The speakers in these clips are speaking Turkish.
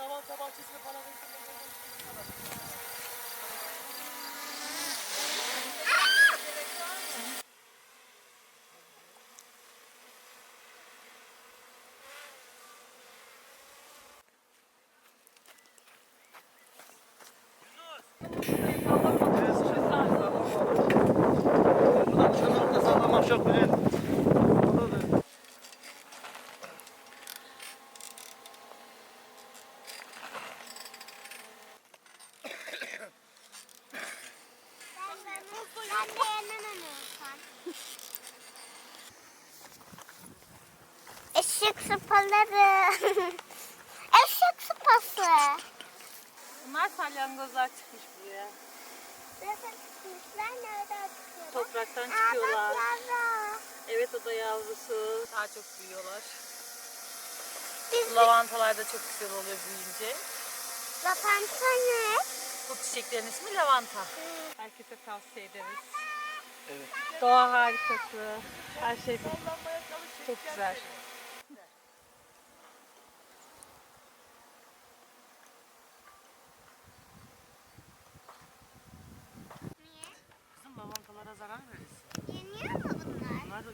lavanta da sallamak çok güzel. Eşek sıpaları. Eşek sıpası. Bunlar salyangozlar çıkmış buraya. Nasıl çıkmışlar? Nereden çıkıyorlar? Topraktan Aa, çıkıyorlar. bak yavru. Evet o da yavrusu. Daha çok büyüyorlar. Biz Bu lavantalar da çok güzel oluyor büyüyünce. lavanta ne? Bu çiçeklerin ismi lavanta. Herkese tavsiye ederiz. Evet. Doğa harikası. Her şey çok güzel.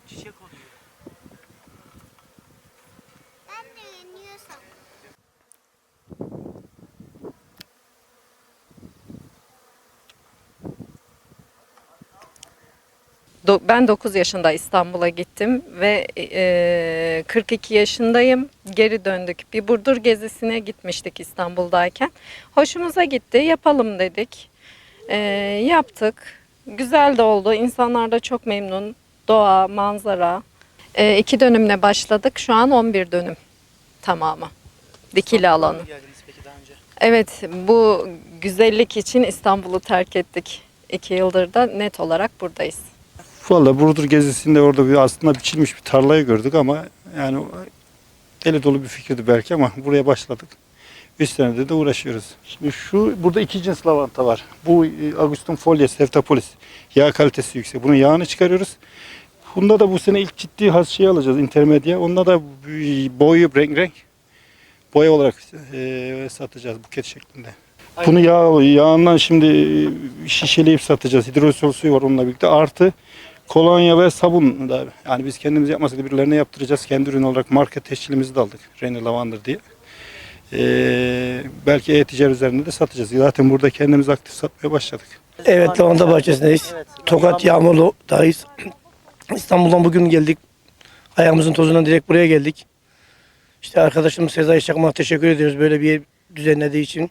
Çiçek oluyor. Ben de yeniyorsam. Ben 9 yaşında İstanbul'a gittim ve e, 42 yaşındayım. Geri döndük. Bir Burdur gezisine gitmiştik İstanbul'dayken. Hoşumuza gitti. Yapalım dedik. E, yaptık. Güzel de oldu. İnsanlar da çok memnun. Doğa, manzara. E, iki dönümle başladık. Şu an 11 dönüm tamamı. Dikili alanı. geldiniz peki daha önce? Evet, bu güzellik için İstanbul'u terk ettik. İki yıldır da net olarak buradayız. Valla Burdur gezisinde orada bir aslında biçilmiş bir tarlayı gördük ama yani deli dolu bir fikirdi belki ama buraya başladık. Üç senedir de uğraşıyoruz. Şimdi şu burada iki cins lavanta var. Bu e, Agustin folies, Staphylococcus. Yağ kalitesi yüksek. Bunun yağını çıkarıyoruz. Bunda da bu sene ilk ciddi has şey alacağız intermedya. Onda da boyu renk renk boya olarak e, satacağız buket şeklinde. Bunu yağ, yağından şimdi e, şişeleyip satacağız. Hidrosol suyu var onunla birlikte. Artı kolonya ve sabun da yani biz kendimiz yapmasak da birilerine yaptıracağız. Kendi ürün olarak marka teşkilimizi de aldık. Rene Lavandır diye. Ee, belki e-ticaret üzerinde de satacağız. Zaten burada kendimiz aktif satmaya başladık. Evet lavanta bahçesindeyiz. Evet. Tokat Yağmurlu'dayız. İstanbul'dan bugün geldik. Ayağımızın tozundan direkt buraya geldik. İşte arkadaşımız Sezai Çakmak'a teşekkür ediyoruz böyle bir yer düzenlediği için.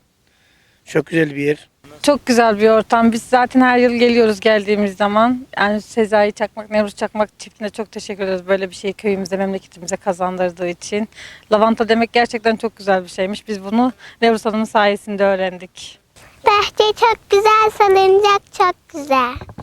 Çok güzel bir yer. Çok güzel bir ortam. Biz zaten her yıl geliyoruz geldiğimiz zaman. Yani Sezai Çakmak, Nevruz Çakmak çiftine çok teşekkür ediyoruz. Böyle bir şeyi köyümüze, memleketimize kazandırdığı için. Lavanta demek gerçekten çok güzel bir şeymiş. Biz bunu Nevruz Hanım'ın sayesinde öğrendik. Bahçe çok güzel, salıncak çok güzel.